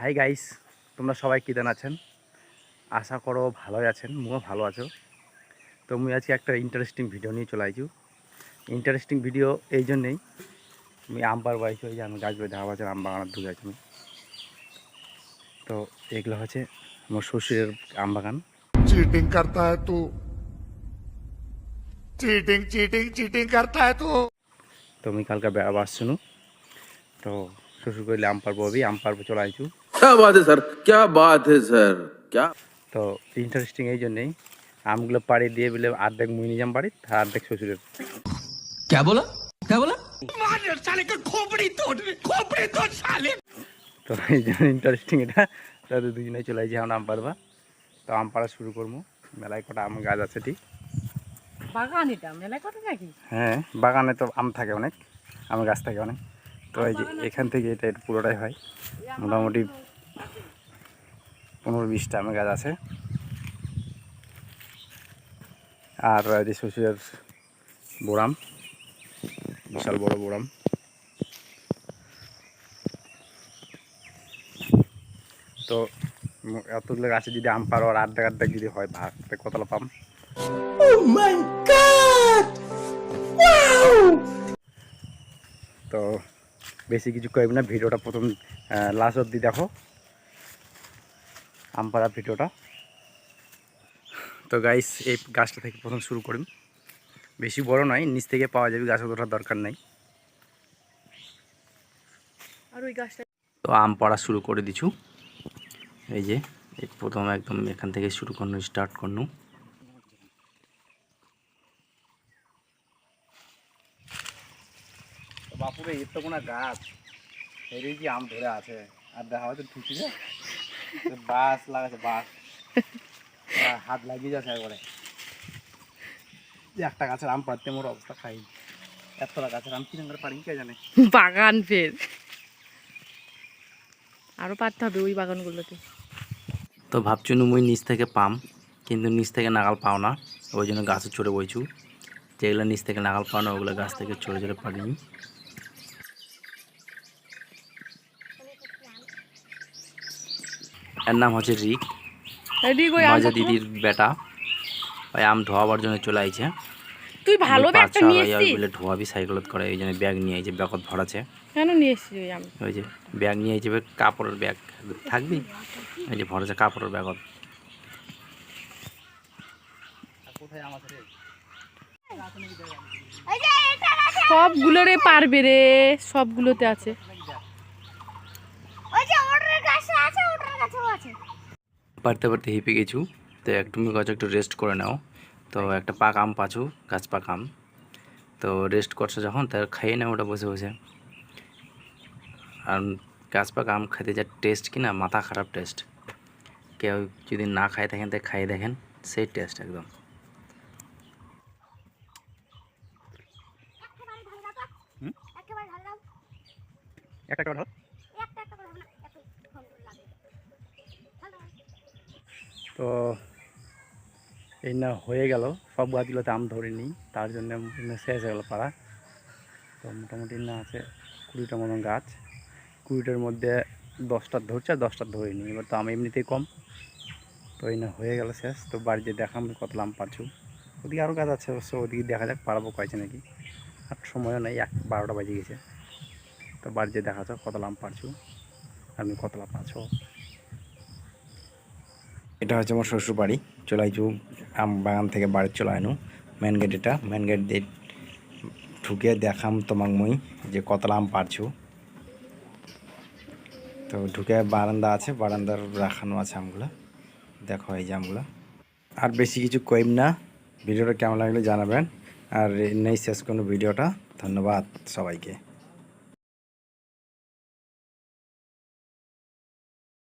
Hi guys তোমরা সবাই কেদান আছেন? আশা করো ভালোই আছেন মুও ভালো আছো। তো মুই আজকে একটা ইন্টারেস্টিং ভিডিও নিয়ে চলে আইছু। ইন্টারেস্টিং ভিডিও এই জন্যেই আমি আমবার বাইছি ওই যে আমি গাছগুলো দেখা পাচ্ছি আম বাগানের ঢুকে আছি তো এগুলো হচ্ছে আমার শ্বশুরের আম বাগান। চিটিং করতে হয় তো। চিটিং চিটিং চিটিং করতে হয় তো। তো আমি কালকে বেড়াবার শুনু। তো শ্বশুর কইলে আম পারব আম পারব চলে আইছু। क्या बात है सर क्या बात है सर क्या তো ইন্টারেস্টিং এই জন্যেই আমগুলো পাড়ি দিয়ে বলে অর্ধেক মুই নিয়ে যাম বাড়ি আর অর্ধেক শ্বশুরের क्या बोला क्या बोला তো এই জন্য ইন্টারেস্টিং এটা তাদের দুজনে চলে যাই এখন আম পারবা তো আম পাড়া শুরু করবো মেলায় কটা আম গাছ আছে ঠিক বাগান এটা মেলায় কত নাকি হ্যাঁ বাগানে তো আম থাকে অনেক আম গাছ থাকে অনেক তো এই যে এখান থেকে এটা পুরোটাই হয়। মোটামুটি পনেরো বিশটা আমের গাছ আছে। আর যে শ্বশুরের বোড়াম বিশাল বড় বোড়াম তো এতগুলো গাছে যদি আম পারো আর আর্ধেক আর্ধেক যদি হয় ভাগ তো কতলা পাম? তো বেশি কিছু কইব না। ভিডিওটা প্রথম লাস্ট অবধি দেখো। আমপাড়া ভিডিওটা। তো গাইস এই গাছটা থেকে প্রথম শুরু করি। বেশি বড় নয় নিচ থেকে পাওয়া যাবে গাছ অতটা দরকার নাই। আর ওই গাছটা তো আম পড়া শুরু করে দিছু এই যে প্রথম একদম এখান থেকে শুরু করনু স্টার্ট করনু। বাপুরে এর তো কোনো গাছ। এরই কি আম ধরে আছে। আর দেখা হয়তো ঠিকই না বাস লাগাছে বাস। হাত লাগিয়ে যাচ্ছে একবারে। যে একটা গাছের আম পাড়তে মোর অবস্থা খাই। এতটা গাছের আম কিনে করে পারি কে জানে? বাগান ফের। আরও পারতে হবে ওই বাগানগুলোতে। তো ভাবছুনু মুই নিচ থেকে পাম কিন্তু নিচ থেকে নাগাল পাও না। ওই জন্য গাছে চড়ে বইছু। যেগুলো নিচ থেকে নাগাল পাও না ওগুলো গাছ থেকে চড়ে চড়ে পারিনি এর নাম হচ্ছে রিক। মাজা দিদির বেটা। ওই আম ধোয়াবার জন্য চলে আইছে। তুই ভালো ব্যাগটা নিয়ে এসছিস? বলে ধোয়াবি সাইকেলত করে এই জন্য ব্যাগ নিয়ে আইছে ব্যাগত ভরাছে। কেন নিয়ে এসছিস ওই আম? ওই যে ব্যাগ নিয়ে আইছে কাপড়ের ব্যাগ। থাকবি? এই যে ভরেছে কাপড়ের ব্যাগত। সবগুলোরে পারবে রে সবগুলোতে আছে ওই যে ওটার কাছে আছে ওটার কাছেও আছে। পারতে পারতে হেঁপে গেছু তো এক তুমি গাছ একটু রেস্ট করে নাও। তো একটা পাক আম পাছু গাছ পাক আম। তো রেস্ট করছ যখন তার খাইয়ে নাও ওটা বসে বসে। আর গাছ পাক আম খেতে যা টেস্ট কি না মাথা খারাপ টেস্ট কেউ যদি না খায় থাকেন তাই খাইয়ে দেখেন সেই টেস্ট একদম। একটা একটা একটা একটা করে হবে না এত ফোন করে লাগে ভালো তো এই না হয়ে গেল। সব গাছগুলোতে আম ধরিনি, তার জন্য শেষ হয়ে গেল পাড়া। তো মোটামুটি না আছে কুড়িটার মতন গাছ। কুড়িটার মধ্যে দশটা ধরছে, আর দশটা ধরিনি। এবার তো আম এমনিতেই কম। তো এই না হয়ে গেল শেষ। তো বাড়িতে দেখাম কত আম পারছু। ওদিকে আরও গাছ আছে অবশ্য, ওদিকে দেখা যাক পারব কয়েছে নাকি। আর সময়ও নেই, এক বারোটা বাজে গেছে। তো বাড়িতে দেখা যাক কত আম পারছু আমি কতলা পাচ্ছ এটা হচ্ছে আমার শ্বশুর বাড়ি চলে আইছু আম বাগান থেকে বাড়ি চলে আইনু। মেন গেট এটা। মেন গেট দিয়ে ঢুকে দেখাম তোমাক মুই যে কতলা আম পারছু। তো ঢুকে বারান্দা আছে, বারান্দার রাখানো আছে আমগুলো। দেখো এই যে আমগুলো। আর বেশি কিছু কইম না। ভিডিওটা কেমন লাগলে জানাবেন। আর নেই শেষ কোনো ভিডিওটা। ধন্যবাদ সবাইকে।